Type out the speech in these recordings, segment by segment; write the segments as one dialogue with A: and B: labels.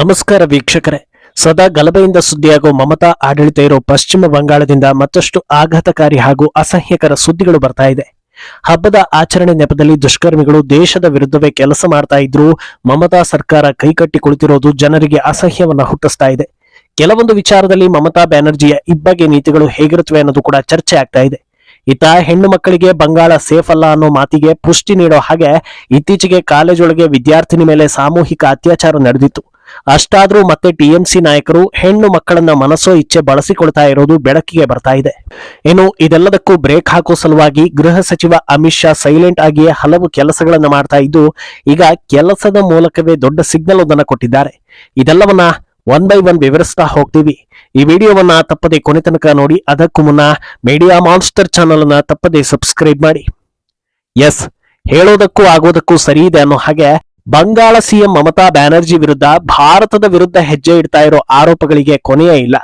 A: ನಮಸ್ಕಾರ ವೀಕ್ಷಕರೇ. ಸದಾ ಗಲಭೆಯಿಂದ ಸುದ್ದಿಯಾಗುವ ಮಮತಾ ಆಡಳಿತ ಇರೋ ಪಶ್ಚಿಮ ಬಂಗಾಳದಿಂದ ಮತ್ತಷ್ಟು ಆಘಾತಕಾರಿ ಹಾಗೂ ಅಸಹ್ಯಕರ ಸುದ್ದಿಗಳು ಬರ್ತಾ ಇದೆ. ಹಬ್ಬದ ಆಚರಣೆ ನೆಪದಲ್ಲಿ ದುಷ್ಕರ್ಮಿಗಳು ದೇಶದ ವಿರುದ್ಧವೇ ಕೆಲಸ ಮಾಡ್ತಾ ಇದ್ರು ಮಮತಾ ಸರ್ಕಾರ ಕೈಕಟ್ಟಿ ಕುಳಿತಿರೋದು ಜನರಿಗೆ ಅಸಹ್ಯವನ್ನ ಹುಟ್ಟಿಸ್ತಾ ಇದೆ. ಕೆಲವೊಂದು ವಿಚಾರದಲ್ಲಿ ಮಮತಾ ಬ್ಯಾನರ್ಜಿಯ ಇಬ್ಬಗೆ ನೀತಿಗಳು ಹೇಗಿರುತ್ತವೆ ಅನ್ನೋದು ಕೂಡ ಚರ್ಚೆ ಆಗ್ತಾ ಇದೆ. ಇತ್ತ ಹೆಣ್ಣು ಮಕ್ಕಳಿಗೆ ಬಂಗಾಳ ಸೇಫ್ ಅಲ್ಲ ಅನ್ನೋ ಮಾತಿಗೆ ಪುಷ್ಟಿ ನೀಡೋ ಹಾಗೆ ಇತ್ತೀಚೆಗೆ ಕಾಲೇಜೊಳಗೆ ವಿದ್ಯಾರ್ಥಿನಿ ಮೇಲೆ ಸಾಮೂಹಿಕ ಅತ್ಯಾಚಾರ ನಡೆದಿತ್ತು. ಅಷ್ಟಾದ್ರೂ ಮತ್ತೆ ಟಿಎಂಸಿ ನಾಯಕರು ಹೆಣ್ಣು ಮಕ್ಕಳನ್ನ ಮನಸ್ಸೋ ಇಚ್ಛೆ ಬಳಸಿಕೊಳ್ತಾ ಇರೋದು ಬೆಳಕಿಗೆ ಬರ್ತಾ ಇದೆ. ಇನ್ನು ಇದೆಲ್ಲದಕ್ಕೂ ಬ್ರೇಕ್ ಹಾಕೋ ಸಲುವಾಗಿ ಗೃಹ ಸಚಿವ ಅಮಿತ್ ಶಾ ಸೈಲೆಂಟ್ ಆಗಿಯೇ ಹಲವು ಕೆಲಸಗಳನ್ನು ಮಾಡ್ತಾ ಇದ್ದು, ಈಗ ಕೆಲಸದ ಮೂಲಕವೇ ದೊಡ್ಡ ಸಿಗ್ನಲ್ ಒಂದನ್ನ ಕೊಟ್ಟಿದ್ದಾರೆ. ಇದೆಲ್ಲವನ್ನ ಒನ್ ಬೈ ಒನ್ ವಿವರಿಸ್ತಾ ಹೋಗ್ತೀವಿ. ಈ ವಿಡಿಯೋವನ್ನ ತಪ್ಪದೆ ಕೊನೆ ತನಕ ನೋಡಿ, ಅದಕ್ಕೂ ಮುನ್ನ ಮೀಡಿಯಾ ಮಾನ್ಸ್ಟರ್ ಚಾನಲ್ ಅನ್ನ ತಪ್ಪದೆ ಸಬ್ಸ್ಕ್ರೈಬ್ ಮಾಡಿ. ಎಸ್ ಹೇಳೋದಕ್ಕೂ ಆಗೋದಕ್ಕೂ ಸರಿ ಇದೆ ಅನ್ನೋ ಹಾಗೆ ಬಂಗಾಳ ಸಿಎಂ ಮಮತಾ ಬ್ಯಾನರ್ಜಿ ವಿರುದ್ಧ ಭಾರತದ ವಿರುದ್ಧ ಹೆಜ್ಜೆ ಇಡ್ತಾ ಇರೋ ಆರೋಪಗಳಿಗೆ ಕೊನೆಯೇ ಇಲ್ಲ.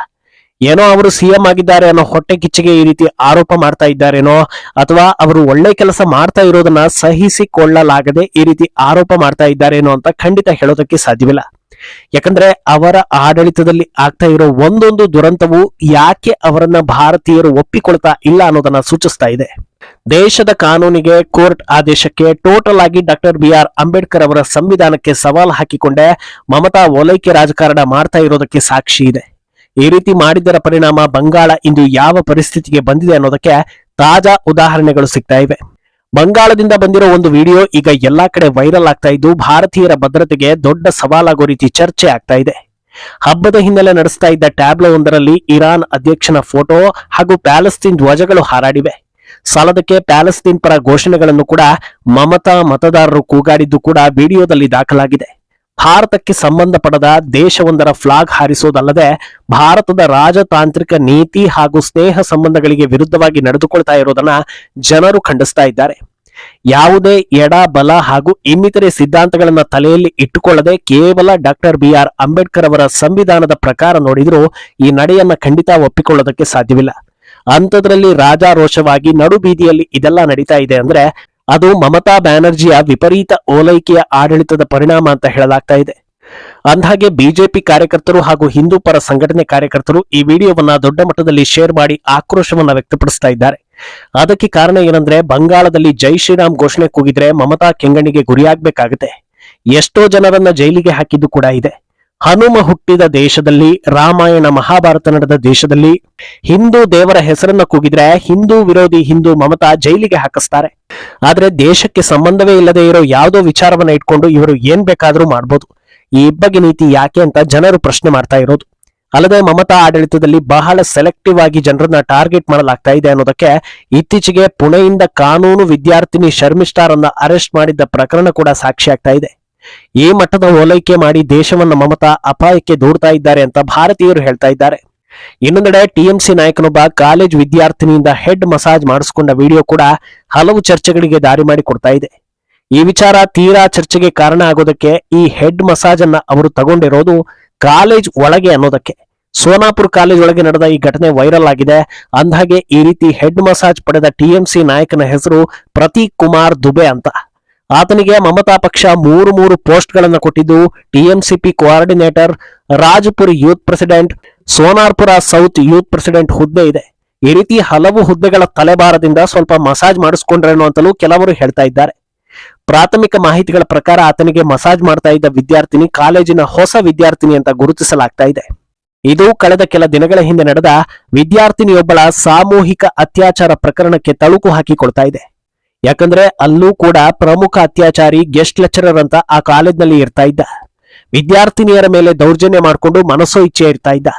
A: ಏನೋ ಅವರು ಸಿಎಂ ಆಗಿದ್ದಾರೆ ಅನ್ನೋ ಹೊಟ್ಟೆ ಕಿಚ್ಚಿಗೆ ಈ ರೀತಿ ಆರೋಪ ಮಾಡ್ತಾ ಇದ್ದಾರೇನೋ ಅಥವಾ ಅವರು ಒಳ್ಳೆ ಕೆಲಸ ಮಾಡ್ತಾ ಇರೋದನ್ನ ಸಹಿಸಿಕೊಳ್ಳಲಾಗದೆ ಈ ರೀತಿ ಆರೋಪ ಮಾಡ್ತಾ ಇದ್ದಾರೇನೋ ಅಂತ ಖಂಡಿತ ಹೇಳೋದಕ್ಕೆ ಸಾಧ್ಯವಿಲ್ಲ. ಯಾಕಂದ್ರೆ ಅವರ ಆಡಳಿತದಲ್ಲಿ ಆಗ್ತಾ ಇರೋ ಒಂದೊಂದು ದುರಂತವು ಯಾಕೆ ಅವರನ್ನ ಭಾರತೀಯರು ಒಪ್ಪಿಕೊಳ್ತಾ ಇಲ್ಲ ಅನ್ನೋದನ್ನ ಸೂಚಿಸ್ತಾ ಇದೆ. ದೇಶದ ಕಾನೂನಿಗೆ ಕೋರ್ಟ್ ಆದೇಶಕ್ಕೆ ಟೋಟಲ್ ಆಗಿ ಡಾಕ್ಟರ್ ಬಿ ಆರ್ ಅಂಬೇಡ್ಕರ್ ಅವರ ಸಂವಿಧಾನಕ್ಕೆ ಸವಾಲು ಹಾಕಿಕೊಂಡೇ ಮಮತಾ ಓಲೈಕೆ ರಾಜಕಾರಣ ಮಾಡ್ತಾ ಇರೋದಕ್ಕೆ ಸಾಕ್ಷಿ ಇದೆ. ಈ ರೀತಿ ಮಾಡಿದ್ದರ ಪರಿಣಾಮ ಬಂಗಾಳ ಇಂದು ಯಾವ ಪರಿಸ್ಥಿತಿಗೆ ಬಂದಿದೆ ಅನ್ನೋದಕ್ಕೆ ತಾಜಾ ಉದಾಹರಣೆಗಳು ಸಿಗ್ತಾ ಇವೆ. ಬಂಗಾಳದಿಂದ ಬಂದಿರೋ ಒಂದು ವಿಡಿಯೋ ಈಗ ಎಲ್ಲಾ ಕಡೆ ವೈರಲ್ ಆಗ್ತಾ ಇದ್ದು ಭಾರತೀಯರ ಭದ್ರತೆಗೆ ದೊಡ್ಡ ಸವಾಲಾಗೋ ರೀತಿ ಚರ್ಚೆ ಆಗ್ತಾ ಇದೆ. ಹಬ್ಬದ ಹಿನ್ನೆಲೆ ನಡೆಸ್ತಾ ಇದ್ದ ಟ್ಯಾಬ್ಲೋ ಒಂದರಲ್ಲಿ ಇರಾನ್ ಅಧ್ಯಕ್ಷನ ಫೋಟೋ ಹಾಗೂ ಪ್ಯಾಲೆಸ್ತೀನ್ ಧ್ವಜಗಳು ಹಾರಾಡಿವೆ. ಸಾಲದಕ್ಕೆ ಪ್ಯಾಲೆಸ್ತೀನ್ ಪರ ಘೋಷಣೆಗಳನ್ನು ಕೂಡ ಮಮತಾ ಮತದಾರರು ಕೂಗಾಡಿದ್ದು ಕೂಡ ವಿಡಿಯೋದಲ್ಲಿ ದಾಖಲಾಗಿದೆ. ಭಾರತಕ್ಕೆ ಸಂಬಂಧಪಡದ ದೇಶವೊಂದರ ಫ್ಲಾಗ್ ಹಾರಿಸೋದಲ್ಲದೆ ಭಾರತದ ರಾಜತಾಂತ್ರಿಕ ನೀತಿ ಹಾಗೂ ಸ್ನೇಹ ಸಂಬಂಧಗಳಿಗೆ ವಿರುದ್ಧವಾಗಿ ನಡೆದುಕೊಳ್ತಾ ಇರೋದನ್ನ ಜನರು ಖಂಡಿಸ್ತಾ ಇದ್ದಾರೆ. ಯಾವುದೇ ಎಡ, ಬಲ ಹಾಗೂ ಇನ್ನಿತರೆ ಸಿದ್ಧಾಂತಗಳನ್ನ ತಲೆಯಲ್ಲಿ ಇಟ್ಟುಕೊಳ್ಳದೆ ಕೇವಲ ಡಾಕ್ಟರ್ ಬಿ ಆರ್ ಅಂಬೇಡ್ಕರ್ ಅವರ ಸಂವಿಧಾನದ ಪ್ರಕಾರ ನೋಡಿದರೂ ಈ ನಡೆಯನ್ನ ಖಂಡಿತ ಒಪ್ಪಿಕೊಳ್ಳೋದಕ್ಕೆ ಸಾಧ್ಯವಿಲ್ಲ. ಅಂಥದ್ರಲ್ಲಿ ರಾಜಾರೋಷವಾಗಿ ನಡು ಬೀದಿಯಲ್ಲಿ ಇದೆಲ್ಲ ನಡೀತಾ ಇದೆ ಅಂದ್ರೆ ಅದು ಮಮತಾ ಬ್ಯಾನರ್ಜಿಯ ವಿಪರೀತ ಓಲೈಕೆಯ ಆಡಳಿತದ ಪರಿಣಾಮ ಅಂತ ಹೇಳಲಾಗ್ತಾ ಇದೆ. ಅಂದಹಾಗೆ ಬಿಜೆಪಿ ಕಾರ್ಯಕರ್ತರು ಹಾಗೂ ಹಿಂದೂ ಪರ ಸಂಘಟನೆ ಕಾರ್ಯಕರ್ತರು ಈ ವಿಡಿಯೋವನ್ನ ದೊಡ್ಡ ಮಟ್ಟದಲ್ಲಿ ಶೇರ್ ಮಾಡಿ ಆಕ್ರೋಶವನ್ನ ವ್ಯಕ್ತಪಡಿಸ್ತಾ ಇದ್ದಾರೆ. ಅದಕ್ಕೆ ಕಾರಣ ಏನಂದ್ರೆ ಬಂಗಾಳದಲ್ಲಿ ಜೈ ಶ್ರೀರಾಮ್ ಘೋಷಣೆ ಕೂಗಿದ್ರೆ ಮಮತಾ ಕೆಂಗಣ್ಣಿಗೆ ಗುರಿಯಾಗಬೇಕಾಗುತ್ತೆ. ಎಷ್ಟೋ ಜನರನ್ನ ಜೈಲಿಗೆ ಹಾಕಿದ್ದು ಕೂಡ ಇದೆ. ಹನುಮ ಹುಟ್ಟಿದ ದೇಶದಲ್ಲಿ, ರಾಮಾಯಣ ಮಹಾಭಾರತ ನಡೆದ ದೇಶದಲ್ಲಿ ಹಿಂದೂ ದೇವರ ಹೆಸರನ್ನ ಕೂಗಿದ್ರೆ ಹಿಂದೂ ವಿರೋಧಿ ಹಿಂದೂ ಮಮತಾ ಜೈಲಿಗೆ ಹಾಕಿಸ್ತಾರೆ. ಆದ್ರೆ ದೇಶಕ್ಕೆ ಸಂಬಂಧವೇ ಇಲ್ಲದೆ ಇರೋ ಯಾವುದೋ ವಿಚಾರವನ್ನ ಇಟ್ಕೊಂಡು ಇವರು ಏನ್ ಬೇಕಾದ್ರೂ ಮಾಡ್ಬೋದು. ಈ ಇಬ್ಬಗೆ ನೀತಿ ಯಾಕೆ ಅಂತ ಜನರು ಪ್ರಶ್ನೆ ಮಾಡ್ತಾ ಇರೋದು. ಅಲ್ಲದೆ ಮಮತಾ ಆಡಳಿತದಲ್ಲಿ ಬಹಳ ಸೆಲೆಕ್ಟಿವ್ ಆಗಿ ಜನರನ್ನ ಟಾರ್ಗೆಟ್ ಮಾಡಲಾಗ್ತಾ ಇದೆ ಅನ್ನೋದಕ್ಕೆ ಇತ್ತೀಚೆಗೆ ಪುಣೆಯಿಂದ ಕಾನೂನು ವಿದ್ಯಾರ್ಥಿನಿ ಶರ್ಮಿಷ್ಠಾರನ್ನ ಅರೆಸ್ಟ್ ಮಾಡಿದ್ದ ಪ್ರಕರಣ ಕೂಡ ಸಾಕ್ಷಿಯಾಗ್ತಾ ಇದೆ. ಈ ಮಟ್ಟದ ಓಲೈಕೆ ಮಾಡಿ ದೇಶವನ್ನ ಮಮತಾ ಅಪಾಯಕ್ಕೆ ದೂಡ್ತಾ ಇದ್ದಾರೆ ಅಂತ ಭಾರತೀಯರು ಹೇಳ್ತಾ ಇದ್ದಾರೆ. ಇನ್ನೊಂದೆಡೆ ಟಿಎಂಸಿ ನಾಯಕನೊಬ್ಬ ಕಾಲೇಜ್ ವಿದ್ಯಾರ್ಥಿನಿಯಿಂದ ಹೆಡ್ ಮಸಾಜ್ ಮಾಡಿಸಿಕೊಂಡ ವಿಡಿಯೋ ಕೂಡ ಹಲವು ಚರ್ಚೆಗಳಿಗೆ ದಾರಿ ಮಾಡಿ ಕೊಡ್ತಾ ಇದೆ. ಈ ವಿಚಾರ ತೀರಾ ಚರ್ಚೆಗೆ ಕಾರಣ ಆಗೋದಕ್ಕೆ ಈ ಹೆಡ್ ಮಸಾಜ್ ಅನ್ನ ಅವರು ತಗೊಂಡಿರೋದು ಕಾಲೇಜ್ ಒಳಗೆ ಅನ್ನೋದಕ್ಕೆ. ಸೋನಾಪುರ್ ಕಾಲೇಜ್ ಒಳಗೆ ನಡೆದ ಈ ಘಟನೆ ವೈರಲ್ ಆಗಿದೆ. ಅಂದಹಾಗೆ ಈ ರೀತಿ ಹೆಡ್ ಮಸಾಜ್ ಪಡೆದ ಟಿಎಂಸಿ ನಾಯಕನ ಹೆಸರು ಪ್ರತೀಕ್ ಕುಮಾರ್ ದುಬೆ ಅಂತ. ಆತನಿಗೆ ಮಮತಾ ಪಕ್ಷ ಮೂರು ಮೂರು ಪೋಸ್ಟ್ಗಳನ್ನು ಕೊಟ್ಟಿದ್ದು TMCP coordinator, Rajpur youth president, Sonarpur south youth president ಹುದ್ದೆ ಇದೆ. ಈ ರೀತಿ ಹಲವು ಹುದ್ದೆಗಳ ತಲೆಬಾರದಿಂದ ಸ್ವಲ್ಪ ಮಸಾಜ್ ಮಾಡಿಸ್ಕೊಂಡ್ರೇನು ಅಂತಲೂ ಕೆಲವರು ಹೇಳ್ತಾ ಇದ್ದಾರೆ. ಪ್ರಾಥಮಿಕ ಮಾಹಿತಿಗಳ ಪ್ರಕಾರ ಆತನಿಗೆ ಮಸಾಜ್ ಮಾಡ್ತಾ ಇದ್ದ ವಿದ್ಯಾರ್ಥಿನಿ ಕಾಲೇಜಿನ ಹೊಸ ವಿದ್ಯಾರ್ಥಿನಿ ಅಂತ ಗುರುತಿಸಲಾಗ್ತಾ ಇದೆ. ಇದು ಕಳೆದ ಕೆಲ ದಿನಗಳ ಹಿಂದೆ ನಡೆದ ವಿದ್ಯಾರ್ಥಿನಿಯೊಬ್ಬಳ ಸಾಮೂಹಿಕ ಅತ್ಯಾಚಾರ ಪ್ರಕರಣಕ್ಕೆ ತಳುಕು ಹಾಕಿಕೊಳ್ತಾ ಇದೆ. ಯಾಕಂದ್ರೆ ಅಲ್ಲೂ ಕೂಡ ಪ್ರಮುಖ ಅತ್ಯಾಚಾರಿ ಗೆಸ್ಟ್ ಲೆಕ್ಚರರ್ ಅಂತ ಆ ಕಾಲೇಜ್ನಲ್ಲಿ ಇರ್ತಾ ಇದ್ದ. ವಿದ್ಯಾರ್ಥಿನಿಯರ ಮೇಲೆ ದೌರ್ಜನ್ಯ ಮಾಡಿಕೊಂಡು ಮನಸ್ಸೋ ಇಚ್ಛೆ ಇರ್ತಾ ಇದ್ದ.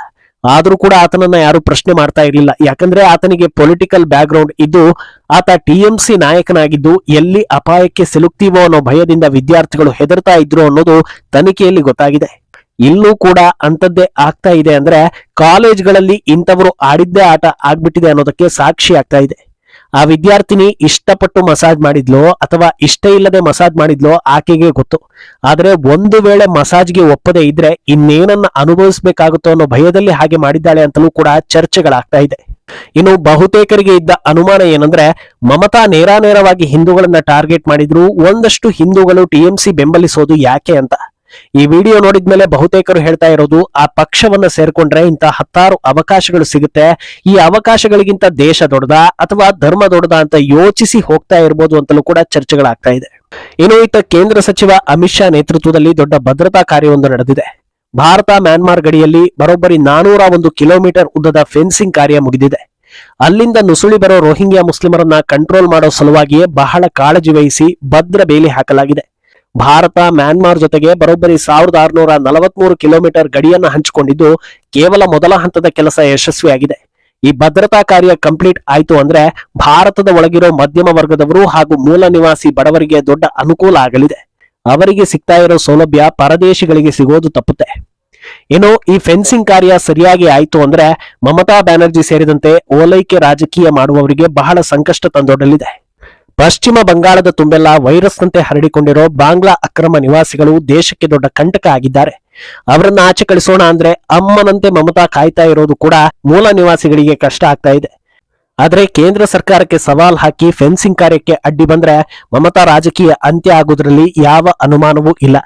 A: ಆದ್ರೂ ಕೂಡ ಆತನನ್ನ ಯಾರು ಪ್ರಶ್ನೆ ಮಾಡ್ತಾ ಇರಲಿಲ್ಲ. ಯಾಕಂದ್ರೆ ಆತನಿಗೆ ಪೊಲಿಟಿಕಲ್ ಬ್ಯಾಕ್ ಗ್ರೌಂಡ್ ಇದ್ದು, ಆತ ಟಿಎಂಸಿ ನಾಯಕನಾಗಿದ್ದು, ಎಲ್ಲಿ ಅಪಾಯಕ್ಕೆ ಸಿಲುಕ್ತೀವೋ ಅನ್ನೋ ಭಯದಿಂದ ವಿದ್ಯಾರ್ಥಿಗಳು ಹೆದರ್ತಾ ಇದ್ರು ಅನ್ನೋದು ತನಿಖೆಯಲ್ಲಿ ಗೊತ್ತಾಗಿದೆ. ಇಲ್ಲೂ ಕೂಡ ಅಂಥದ್ದೇ ಆಗ್ತಾ ಇದೆ ಅಂದ್ರೆ ಕಾಲೇಜ್ಗಳಲ್ಲಿ ಇಂಥವರು ಆಡಿದ್ದೇ ಆಟ ಆಗ್ಬಿಟ್ಟಿದೆ ಅನ್ನೋದಕ್ಕೆ ಸಾಕ್ಷಿ ಆಗ್ತಾ ಇದೆ. ಆ ವಿದ್ಯಾರ್ಥಿನಿ ಇಷ್ಟಪಟ್ಟು ಮಸಾಜ್ ಮಾಡಿದ್ಲೋ ಅಥವಾ ಇಷ್ಟ ಇಲ್ಲದೆ ಮಸಾಜ್ ಮಾಡಿದ್ಲೋ ಆಕೆಗೆ ಗೊತ್ತು. ಆದರೆ ಒಂದು ವೇಳೆ ಮಸಾಜ್ಗೆ ಒಪ್ಪದೆ ಇದ್ರೆ ಇನ್ನೇನನ್ನ ಅನುಭವಿಸಬೇಕಾಗುತ್ತೋ ಅನ್ನೋ ಭಯದಲ್ಲಿ ಹಾಗೆ ಮಾಡಿದ್ದಾಳೆ ಅಂತಲೂ ಕೂಡ ಚರ್ಚೆಗಳಾಗ್ತಾ ಇದೆ. ಇನ್ನು ಬಹುತೇಕರಿಗೆ ಇದ್ದ ಅನುಮಾನ ಏನಂದ್ರೆ ಮಮತಾ ನೇರಾನೇರವಾಗಿ ಹಿಂದೂಗಳನ್ನ ಟಾರ್ಗೆಟ್ ಮಾಡಿದ್ರು, ಒಂದಷ್ಟು ಹಿಂದೂಗಳು ಟಿಎಂಸಿ ಬೆಂಬಲಿಸೋದು ಯಾಕೆ ಅಂತ. ಈ ವಿಡಿಯೋ ನೋಡಿದ್ಮೇಲೆ ಬಹುತೇಕರು ಹೇಳ್ತಾ ಇರೋದು, ಆ ಪಕ್ಷವನ್ನ ಸೇರ್ಕೊಂಡ್ರೆ ಇಂತ ಹತ್ತಾರು ಅವಕಾಶಗಳು ಸಿಗುತ್ತೆ. ಈ ಅವಕಾಶಗಳಿಗಿಂತ ದೇಶ ದೊಡ್ಡದ ಅಥವಾ ಧರ್ಮ ದೊಡ್ಡದ ಅಂತ ಯೋಚಿಸಿ ಹೋಗ್ತಾ ಇರ್ಬೋದು ಅಂತಲೂ ಕೂಡ ಚರ್ಚೆಗಳಾಗ್ತಾ ಇದೆ. ಇನ್ನು ಇತ್ತ ಕೇಂದ್ರ ಸಚಿವ ಅಮಿತ್ ಶಾ ನೇತೃತ್ವದಲ್ಲಿ ದೊಡ್ಡ ಭದ್ರತಾ ಕಾರ್ಯವೊಂದು ನಡೆದಿದೆ. ಭಾರತ ಮ್ಯಾನ್ಮಾರ್ ಗಡಿಯಲ್ಲಿ ಬರೋಬ್ಬರಿ ನಾನೂರ ಒಂದು ಕಿಲೋಮೀಟರ್ ಉದ್ದದ ಫೆನ್ಸಿಂಗ್ ಕಾರ್ಯ ಮುಗಿದಿದೆ. ಅಲ್ಲಿಂದ ನುಸುಳಿ ಬರೋ ರೋಹಿಂಗ್ಯಾ ಮುಸ್ಲಿಮರನ್ನ ಕಂಟ್ರೋಲ್ ಮಾಡೋ ಸಲುವಾಗಿಯೇ ಬಹಳ ಕಾಳಜಿ ವಹಿಸಿ ಭದ್ರ ಬೇಲಿ ಹಾಕಲಾಗಿದೆ. ಭಾರತ ಮ್ಯಾನ್ಮಾರ್ ಜೊತೆಗೆ ಬರೋಬ್ಬರಿ ಸಾವಿರದ ಆರುನೂರ ನಲವತ್ಮೂರು ಕಿಲೋಮೀಟರ್ ಗಡಿಯನ್ನು ಹಂಚಿಕೊಂಡಿದ್ದು ಕೇವಲ ಮೊದಲ ಹಂತದ ಕೆಲಸ ಯಶಸ್ವಿಯಾಗಿದೆ. ಈ ಭದ್ರತಾ ಕಾರ್ಯ ಕಂಪ್ಲೀಟ್ ಆಯಿತು ಅಂದ್ರೆ ಭಾರತದ ಒಳಗಿರೋ ಮಧ್ಯಮ ವರ್ಗದವರು ಹಾಗೂ ಮೂಲ ನಿವಾಸಿ ಬಡವರಿಗೆ ದೊಡ್ಡ ಅನುಕೂಲ ಆಗಲಿದೆ. ಅವರಿಗೆ ಸಿಗ್ತಾ ಇರೋ ಸೌಲಭ್ಯ ಪರದೇಶಿಗಳಿಗೆ ಸಿಗೋದು ತಪ್ಪುತ್ತೆ. ಇನ್ನು ಈ ಫೆನ್ಸಿಂಗ್ ಕಾರ್ಯ ಸರಿಯಾಗಿ ಆಯಿತು ಅಂದ್ರೆ ಮಮತಾ ಬ್ಯಾನರ್ಜಿ ಸೇರಿದಂತೆ ಓಲೈಕೆ ರಾಜಕೀಯ ಮಾಡುವವರಿಗೆ ಬಹಳ ಸಂಕಷ್ಟ ತಂದೊಡ್ಡಲಿದೆ. ಪಶ್ಚಿಮ ಬಂಗಾಳದ ತುಂಬೆಲ್ಲ ವೈರಸ್ನಂತೆ ಹರಡಿಕೊಂಡಿರೋ ಬಾಂಗ್ಲಾ ಅಕ್ರಮ ನಿವಾಸಿಗಳು ದೇಶಕ್ಕೆ ದೊಡ್ಡ ಕಂಟಕ ಆಗಿದ್ದಾರೆ. ಅವರನ್ನ ಆಚೆ ಕಳಿಸೋಣ ಅಂದ್ರೆ ಅಮ್ಮನಂತೆ ಮಮತಾ ಕಾಯ್ತಾ ಇರೋದು ಕೂಡ ಮೂಲ ನಿವಾಸಿಗಳಿಗೆ ಕಷ್ಟ ಆಗ್ತಾ ಇದೆ. ಆದರೆ ಕೇಂದ್ರ ಸರ್ಕಾರಕ್ಕೆ ಸವಾಲ್ ಹಾಕಿ ಫೆನ್ಸಿಂಗ್ ಕಾರ್ಯಕ್ಕೆ ಅಡ್ಡಿ ಬಂದ್ರೆ ಮಮತಾ ರಾಜಕೀಯ ಅಂತ್ಯ ಆಗೋದ್ರಲ್ಲಿ ಯಾವ ಅನುಮಾನವೂ ಇಲ್ಲ.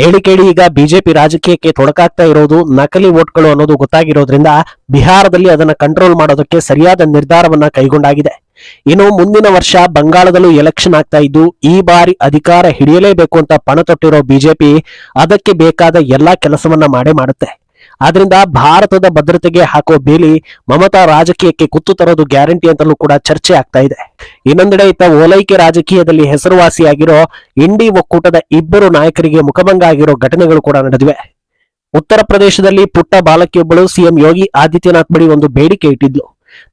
A: ಹೇಳಿ ಕೇಳಿ ಈಗ ಬಿಜೆಪಿ ರಾಜಕೀಯಕ್ಕೆ ತೊಡಕಾಗ್ತಾ ಇರೋದು ನಕಲಿ ವೋಟ್ಗಳು ಅನ್ನೋದು ಗೊತ್ತಾಗಿರೋದ್ರಿಂದ ಬಿಹಾರದಲ್ಲಿ ಅದನ್ನ ಕಂಟ್ರೋಲ್ ಮಾಡೋದಕ್ಕೆ ಸರಿಯಾದ ನಿರ್ಧಾರವನ್ನ ಕೈಗೊಂಡಾಗಿದೆ. ಇನ್ನು ಮುಂದಿನ ವರ್ಷ ಬಂಗಾಳದಲ್ಲೂ ಎಲೆಕ್ಷನ್ ಆಗ್ತಾ ಇದ್ದು, ಈ ಬಾರಿ ಅಧಿಕಾರ ಹಿಡಿಯಲೇಬೇಕು ಅಂತ ಪಣ ತೊಟ್ಟಿರೋ ಬಿಜೆಪಿ ಅದಕ್ಕೆ ಬೇಕಾದ ಎಲ್ಲಾ ಕೆಲಸವನ್ನ ಮಾಡೇ ಮಾಡುತ್ತೆ. ಆದ್ರಿಂದ ಭಾರತದ ಭದ್ರತೆಗೆ ಹಾಕೋ ಬೇಲಿ ಮಮತಾ ರಾಜಕೀಯಕ್ಕೆ ಕುತ್ತು ತರೋದು ಗ್ಯಾರಂಟಿ ಅಂತಲೂ ಕೂಡ ಚರ್ಚೆ ಆಗ್ತಾ ಇದೆ. ಇನ್ನೊಂದೆಡೆ ಇತ್ತ ಓಲೈಕೆ ರಾಜಕೀಯದಲ್ಲಿ ಹೆಸರುವಾಸಿಯಾಗಿರೋ ಇಂಡಿ ಒಕ್ಕೂಟದ ಇಬ್ಬರು ನಾಯಕರಿಗೆ ಮುಖಭಂಗ ಆಗಿರೋ ಘಟನೆಗಳು ಕೂಡ ನಡೆದಿವೆ. ಉತ್ತರ ಪ್ರದೇಶದಲ್ಲಿ ಪುಟ್ಟ ಬಾಲಕಿಯೊಬ್ಬಳು ಸಿಎಂ ಯೋಗಿ ಆದಿತ್ಯನಾಥ್ ಬಳಿ ಒಂದು ಬೇಡಿಕೆ ಇಟ್ಟಿದ್ಲು.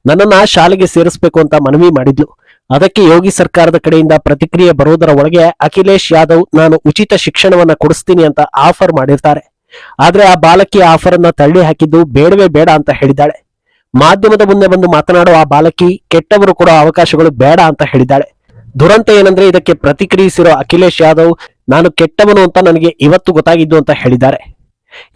A: ನನ್ನನ್ನ ಶಾಲೆಗೆ ಸೇರಿಸಬೇಕು ಅಂತ ಮನವಿ ಮಾಡಿದ್ಲು. ಅದಕ್ಕೆ ಯೋಗಿ ಸರ್ಕಾರದ ಕಡೆಯಿಂದ ಪ್ರತಿಕ್ರಿಯೆ ಬರೋದರ ಒಳಗೆ ಅಖಿಲೇಶ್ ಯಾದವ್, ನಾನು ಉಚಿತ ಶಿಕ್ಷಣವನ್ನ ಕೊಡಿಸ್ತೀನಿ ಅಂತ ಆಫರ್ ಮಾಡಿರ್ತಾರೆ. ಆದ್ರೆ ಆ ಬಾಲಕಿ ಆಫರ್ ಅನ್ನ ತಳ್ಳಿ ಹಾಕಿದ್ದು ಬೇಡವೇ ಬೇಡ ಅಂತ ಹೇಳಿದ್ದಾಳೆ. ಮಾಧ್ಯಮದ ಮುಂದೆ ಬಂದು ಮಾತನಾಡುವ ಆ ಬಾಲಕಿ ಕೆಟ್ಟವರು ಕೊಡೋ ಅವಕಾಶಗಳು ಬೇಡ ಅಂತ ಹೇಳಿದ್ದಾಳೆ. ದುರಂತ ಏನಂದ್ರೆ ಇದಕ್ಕೆ ಪ್ರತಿಕ್ರಿಯಿಸಿರೋ ಅಖಿಲೇಶ್ ಯಾದವ್, ನಾನು ಕೆಟ್ಟವನು ಅಂತ ನನಗೆ ಇವತ್ತು ಗೊತ್ತಾಗಿದ್ದು ಅಂತ ಹೇಳಿದ್ದಾರೆ.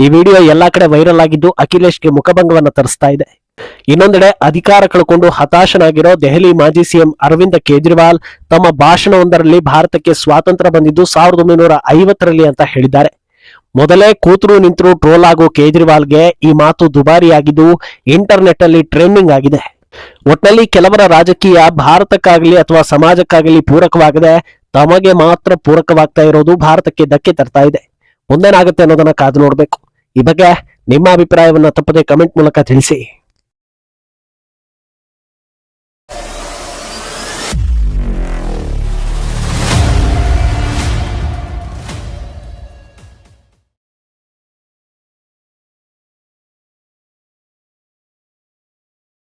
A: ಈ ವಿಡಿಯೋ ಎಲ್ಲಾ ಕಡೆ ವೈರಲ್ ಆಗಿದ್ದು ಅಖಿಲೇಶ್ಗೆ ಮುಖಭಂಗವನ್ನು ತರಿಸ್ತಾ ಇದೆ. ಇನ್ನೊಂದೆಡೆ ಅಧಿಕಾರ ಕಳ್ಕೊಂಡು ಹತಾಶನಾಗಿರೋ ದೆಹಲಿ ಮಾಜಿ ಸಿಎಂ ಅರವಿಂದ ಕೇಜ್ರಿವಾಲ್ ತಮ್ಮ ಭಾಷಣವೊಂದರಲ್ಲಿ ಭಾರತಕ್ಕೆ ಸ್ವಾತಂತ್ರ್ಯ ಬಂದಿದ್ದು ಸಾವಿರದ ಒಂಬೈನೂರ ಐವತ್ತರಲ್ಲಿ ಅಂತ ಹೇಳಿದ್ದಾರೆ. ಮೊದಲೇ ಕೂತರು ನಿಂತರು ಟ್ರೋಲ್ ಆಗೋ ಕೇಜ್ರಿವಾಲ್ಗೆ ಈ ಮಾತು ದುಬಾರಿಯಾಗಿದ್ದು ಇಂಟರ್ನೆಟ್ ಅಲ್ಲಿ ಟ್ರೆಂಡಿಂಗ್ ಆಗಿದೆ. ಒಟ್ನಲ್ಲಿ ಕೆಲವರ ರಾಜಕೀಯ ಭಾರತಕ್ಕಾಗಲಿ ಅಥವಾ ಸಮಾಜಕ್ಕಾಗಲಿ ಪೂರಕವಾಗದೆ ತಮಗೆ ಮಾತ್ರ ಪೂರಕವಾಗ್ತಾ ಇರೋದು ಭಾರತಕ್ಕೆ ಧಕ್ಕೆ ತರ್ತಾ ಇದೆ. ಮುಂದೇನಾಗುತ್ತೆ ಅನ್ನೋದನ್ನ ಕಾದು ನೋಡ್ಬೇಕು. ಈ ಬಗ್ಗೆ ನಿಮ್ಮ ಅಭಿಪ್ರಾಯವನ್ನ ತಪ್ಪದೆ ಕಮೆಂಟ್ ಮೂಲಕ ತಿಳಿಸಿ.